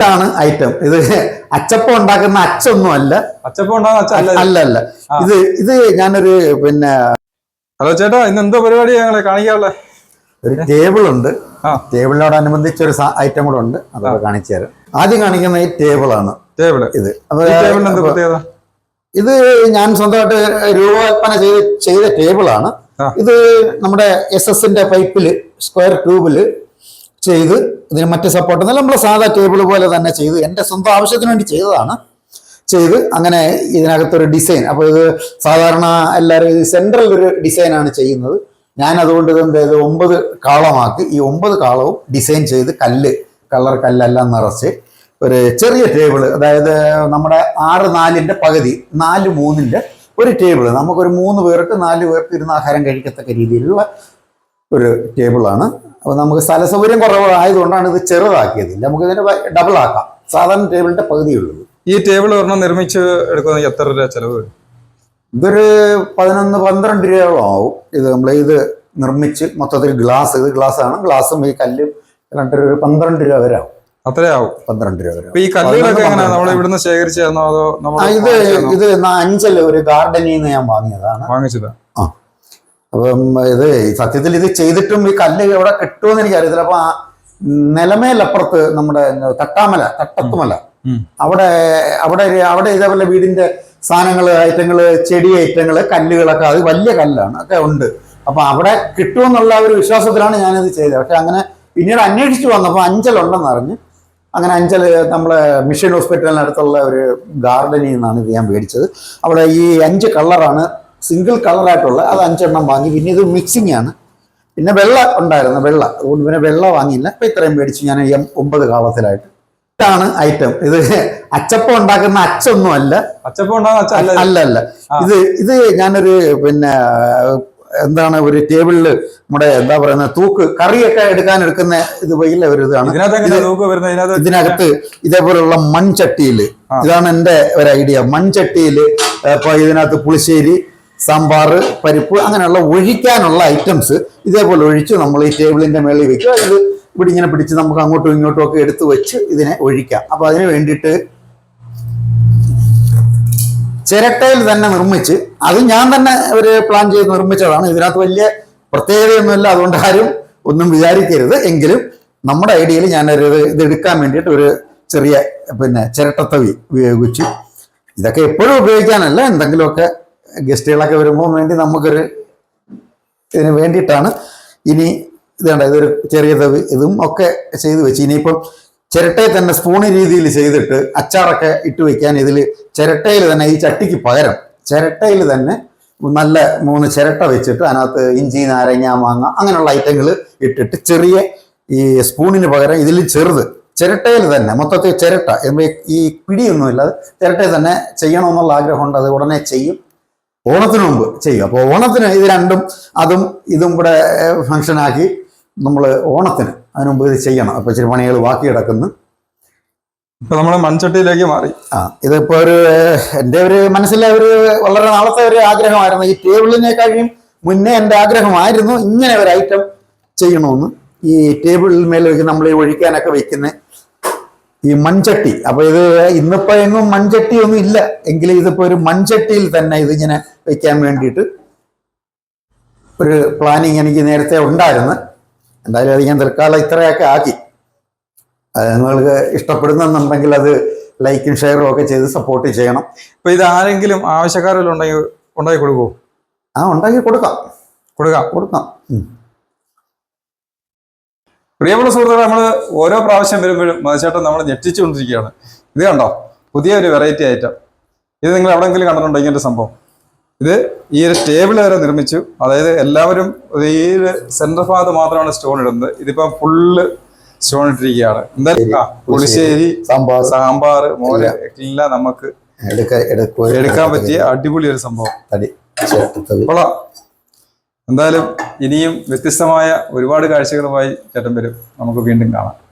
ഇതാണ് ഐറ്റം ഇത് അച്ചപ്പം ഉണ്ടാക്കുന്ന അച്ചൊന്നും അല്ല. അച്ചപ്പം ഉണ്ടാകുന്ന അല്ല അല്ല ഇത് ഇത് ഞാനൊരു പിന്നെ ഹലോ ചേട്ടാ ഇന്ന് എന്തോ പരിപാടി ഞങ്ങളെ കാണിക്കാറുള്ളത് ഒരു ടേബിൾ ഉണ്ട്. ടേബിളിനോടനുബന്ധിച്ച് ഒരു ഐറ്റം കൂടെ ഉണ്ട്. അതൊക്കെ കാണിച്ചു തരാം. ആദ്യം കാണിക്കുന്ന ഈ ടേബിൾ ആണ്. ടേബിൾ ഇത്. ഇത് ഞാൻ സ്വന്തമായിട്ട് രൂപകൽപ്പന ചെയ്ത് ചെയ്ത ടേബിൾ ആണ്. ഇത് നമ്മുടെ എസ് എസിന്റെ പൈപ്പിൽ സ്ക്വയർ ട്യൂബിൽ ചെയ്ത് ഇതിന് മറ്റ് സപ്പോർട്ട് നമ്മൾ സാധാ ടേബിൾ പോലെ തന്നെ ചെയ്ത് എന്റെ സ്വന്തം ആവശ്യത്തിന് വേണ്ടി ചെയ്തതാണ്. ചെയ്ത് അങ്ങനെ ഇതിനകത്തൊരു ഡിസൈൻ അപ്പോൾ ഇത് സാധാരണ എല്ലാവരും ഇത് സെൻട്രൽ ഒരു ഡിസൈനാണ് ചെയ്യുന്നത്. ഞാൻ അതുകൊണ്ട് ഇത് എന്ത് ചെയ്ത്? ഒമ്പത് കാളമാക്കി. ഈ ഒമ്പത് കാളവും ഡിസൈൻ ചെയ്ത് കല്ല് കളർ കല്ലെല്ലാം നിറച്ച് ഒരു ചെറിയ ടേബിൾ അതായത് നമ്മുടെ ആറ് നാലിന്റെ പകുതി നാല് മൂന്നിന്റെ ഒരു ടേബിൾ നമുക്കൊരു മൂന്ന് പേർക്ക് നാല് പേർക്ക് ഇരുന്ന് ആഹാരം കഴിക്കത്തക്ക രീതിയിലുള്ള ഒരു ടേബിളാണ്. അപ്പോൾ നമുക്ക് സ്ഥല സൗകര്യം കുറവായതുകൊണ്ടാണ് ഇത് ചെറുതാക്കിയത് നമുക്ക് ഇതിനെ ഡബിൾ ആക്കാം സാധാരണ ടേബിളിന്റെ പകുതിയുള്ളത് ഈ ടേബിൾ ഒരെണ്ണം നിർമ്മിച്ച് എടുക്കുന്നത് എത്ര രൂപ ചെലവ് വരും? ഇതൊരു പതിനൊന്ന് പന്ത്രണ്ട് രൂപയോളം ആവും. ഇത് നമ്മൾ ഇത് നിർമ്മിച്ച് മൊത്തത്തിൽ ഗ്ലാസ് ഇത് ഗ്ലാസ് ആണ് ഗ്ലാസും ഈ കല്ലും രണ്ടര ഒരു പന്ത്രണ്ട് രൂപ വരെ ആവും. അത്രയാവും പന്ത്രണ്ട് രൂപ വരെ ഈ കല്ലുകളൊക്കെ എങ്ങനെയാ? നമ്മൾ ഇവിടുന്ന് ശേഖരിച്ചതെന്നോ അതോ ഇത് ഇത് അഞ്ചൽ ഒരു ഗാർഡനിൽ നിന്ന് ഞാൻ വാങ്ങിയതാണ്. വാങ്ങിച്ചതാ? അപ്പം ഇത് സത്യത്തിൽ ഇത് ചെയ്തിട്ടും ഈ കല്ല് എവിടെ കിട്ടുമെന്ന് എനിക്കറിയത്തില്ല. അപ്പൊ ആ നിലമേലപ്പുറത്ത് നമ്മുടെ തട്ടാമല തട്ടത്തുമല. അവിടെ അവിടെ അവിടെ ഇതേപോലെ വീടിന്റെ സാധനങ്ങൾ ഐറ്റങ്ങൾ ചെടി ഐറ്റങ്ങൾ കല്ലുകളൊക്കെ അത് വലിയ കല്ലാണ് ഒക്കെ ഉണ്ട്. അപ്പൊ അവിടെ കിട്ടുമെന്നുള്ള ഒരു വിശ്വാസത്തിലാണ് ഞാനിത് ചെയ്തത്. പക്ഷെ അങ്ങനെ പിന്നീട് അന്വേഷിച്ചു വന്നപ്പോൾ അഞ്ചലുണ്ടെന്ന് അറിഞ്ഞ് അങ്ങനെ അഞ്ചൽ നമ്മളെ മിഷൻ ഹോസ്പിറ്റലിനടുത്തുള്ള ഒരു ഗാർഡനിൽ നിന്നാണ് ഇത് ഞാൻ മേടിച്ചത്. അവിടെ ഈ അഞ്ച് കളറാണ് സിംഗിൾ കളറായിട്ടുള്ള അത് അഞ്ചെണ്ണം വാങ്ങി. പിന്നെ ഇത് മിക്സിംഗ് ആണ്. പിന്നെ വെള്ള ഉണ്ടായിരുന്നു വെള്ള. അതുകൊണ്ട് പിന്നെ വെള്ള വാങ്ങിയില്ല. അപ്പം ഇത്രയും മേടിച്ചു. ഞാൻ എം ഒമ്പത് കാലത്തിലായിട്ട് ഇതാണ് ഐറ്റം ഇത് അച്ചപ്പം ഉണ്ടാക്കുന്ന അച്ചൊന്നും അല്ല. അച്ചപ്പം അല്ല. അല്ല ഇത് ഇത് ഞാനൊരു പിന്നെ എന്താണ് ഒരു ടേബിളിൽ നമ്മുടെ എന്താ പറയുന്നത് തൂക്ക് കറിയൊക്കെ എടുക്കാൻ എടുക്കുന്ന ഇത് വലിയ ഒരു ഇതാണ്. ഇതിനകത്ത് ഇതേപോലുള്ള മൺചട്ടിയിൽ. ഇതാണ് എന്റെ ഒരു ഐഡിയ. മൺചട്ടിയിൽ ഇപ്പൊ ഇതിനകത്ത് പുളിശ്ശേരി സാമ്പാർ പരിപ്പ് അങ്ങനെയുള്ള ഒഴിക്കാനുള്ള ഐറ്റംസ് ഇതേപോലെ ഒഴിച്ച് നമ്മൾ ഈ ടേബിളിന്റെ മേളിൽ വെക്കുക. ഇത് ഇവിടെ ഇങ്ങനെ പിടിച്ച് നമുക്ക് അങ്ങോട്ടും ഇങ്ങോട്ടും ഒക്കെ എടുത്ത് വെച്ച് ഇതിനെ ഒഴിക്കാം. അപ്പം അതിന് വേണ്ടിയിട്ട് ചിരട്ടയിൽ തന്നെ നിർമ്മിച്ച് അത് ഞാൻ തന്നെ ഒരു പ്ലാൻ ചെയ്ത് നിർമ്മിച്ചതാണ്. ഇതിനകത്ത് വലിയ പ്രത്യേകതയൊന്നുമില്ല. അതുകൊണ്ട് ആരും ഒന്നും വിചാരിക്കരുത്. എങ്കിലും നമ്മുടെ ഐഡിയയിൽ ഞാനൊരു ഇത് എടുക്കാൻ വേണ്ടിയിട്ട് ഒരു ചെറിയ പിന്നെ ചിരട്ടത്തവി ഉപയോഗിച്ചു. ഇതൊക്കെ എപ്പോഴും ഉപയോഗിക്കാനല്ല എന്തെങ്കിലുമൊക്കെ ഗസ്റ്റുകളൊക്കെ വരുമ്പോൾ വേണ്ടി നമുക്കൊരു ഇതിന് വേണ്ടിയിട്ടാണ്. ഇനി ഇതേണ്ട ഇതൊരു ചെറിയ തവി ഇതും ഒക്കെ ചെയ്ത് വെച്ച്. ഇനിയിപ്പം ചിരട്ടയിൽ തന്നെ സ്പൂണ് രീതിയിൽ ചെയ്തിട്ട് അച്ചാറൊക്കെ ഇട്ട് വെക്കാൻ ഇതിൽ ചിരട്ടയിൽ തന്നെ ഈ ചട്ടിക്ക് പകരം ചിരട്ടയിൽ തന്നെ നല്ല മൂന്ന് ചിരട്ട വെച്ചിട്ട് അതിനകത്ത് ഇഞ്ചി നാരങ്ങ മാങ്ങ അങ്ങനെയുള്ള ഐറ്റങ്ങൾ ഇട്ടിട്ട് ചെറിയ ഈ സ്പൂണിന് പകരം ഇതിൽ ചെറുത് ചിരട്ടയിൽ തന്നെ മൊത്തത്തിൽ ചിരട്ട. ഈ പിടിയൊന്നുമില്ല അത് ചിരട്ടയിൽ തന്നെ ചെയ്യണമെന്നുള്ള ആഗ്രഹമുണ്ട് അത് ഉടനെ ചെയ്യും. ഓണത്തിന് മുമ്പ് ചെയ്യുക. അപ്പോൾ ഓണത്തിന് ഇത് രണ്ടും അതും ഇതും കൂടെ ഫങ്ഷനാക്കി നമ്മൾ ഓണത്തിന് അതിന് മുമ്പ് ഇത് ചെയ്യണം. അപ്പോൾ ഇച്ചിരി പണികൾ ബാക്കി കിടക്കുന്നു. ഇപ്പം നമ്മൾ മൺചട്ടിയിലേക്ക് മാറി. ആ ഇതിപ്പോൾ ഒരു എന്റെ ഒരു മനസ്സിലെ ഒരു വളരെ നാളത്തെ ഒരു ആഗ്രഹമായിരുന്നു. ഈ ടേബിളിനെ കഴിയും മുന്നേ എന്റെ ആഗ്രഹമായിരുന്നു ഇങ്ങനെ ഒരു ഐറ്റം ചെയ്യണമെന്ന്. ഈ ടേബിളിൽ മേലെ വെച്ച് നമ്മൾ ഈ ഒഴിക്കാനൊക്കെ വെക്കുന്ന ഈ മൺചട്ടി. അപ്പൊ ഇത് ഇന്നിപ്പോ എങ്ങും മൺചട്ടി ഒന്നും ഇല്ല. എങ്കിലും ഇതിപ്പോ ഒരു മൺചട്ടിയിൽ തന്നെ ഇതിങ്ങനെ വെക്കാൻ വേണ്ടിയിട്ട് ഒരു പ്ലാനിങ് എനിക്ക് നേരത്തെ ഉണ്ടായിരുന്നു. എന്തായാലും അത് ഞാൻ തൽക്കാലം ഇത്രയൊക്കെ ആക്കി. അത് നിങ്ങൾക്ക് ഇഷ്ടപ്പെടുന്നുണ്ടെങ്കിൽ അത് ലൈക്കും ഷെയറും ഒക്കെ ചെയ്ത് സപ്പോർട്ട് ചെയ്യണം. ഇപ്പൊ ഇത് ആരെങ്കിലും ആവശ്യക്കാരെല്ലാം ഉണ്ടെങ്കിൽ ഉണ്ടാക്കി കൊടുക്കുമോ ആ ഉണ്ടാക്കി കൊടുക്കാം. കൊടുക്കാം. കൊടുക്കാം. പ്രിയമുള്ള സുഹൃത്തുക്കളെ നമ്മൾ ഓരോ പ്രാവശ്യം വരുമ്പോഴും മതിച്ചേട്ടൻ നമ്മൾ ഞെട്ടിച്ചുകൊണ്ടിരിക്കുകയാണ്. ഇത് കണ്ടോ? പുതിയ ഒരു വെറൈറ്റി ഐറ്റം ഇത് നിങ്ങൾ എവിടെയെങ്കിലും കണ്ടിട്ടുണ്ടോ ഇങ്ങനത്തെ സംഭവം. ഇത് ഈ ഒരു ടേബിൾ വരെ നിർമ്മിച്ചു. അതായത് എല്ലാവരും ഈ ഒരു സെന്റർ ഭാഗത്ത് മാത്രമാണ് സ്റ്റോൺ ഇടുന്നത്. ഇതിപ്പം ഫുള്ള് സ്റ്റോൺ ഇട്ടിരിക്കുകയാണ്. എന്തായാലും പുളിശ്ശേരി സാമ്പാർ. സാമ്പാർ മോര് എല്ലാം നമുക്ക് എടുക്ക എടുക്കാൻ പറ്റിയ അടിപൊളി ഒരു സംഭവം. എന്തായാലും ഇനിയും വ്യത്യസ്തമായ ഒരുപാട് കാഴ്ചകളുമായി ചേട്ടൻ വരും. നമുക്ക് വീണ്ടും കാണാം.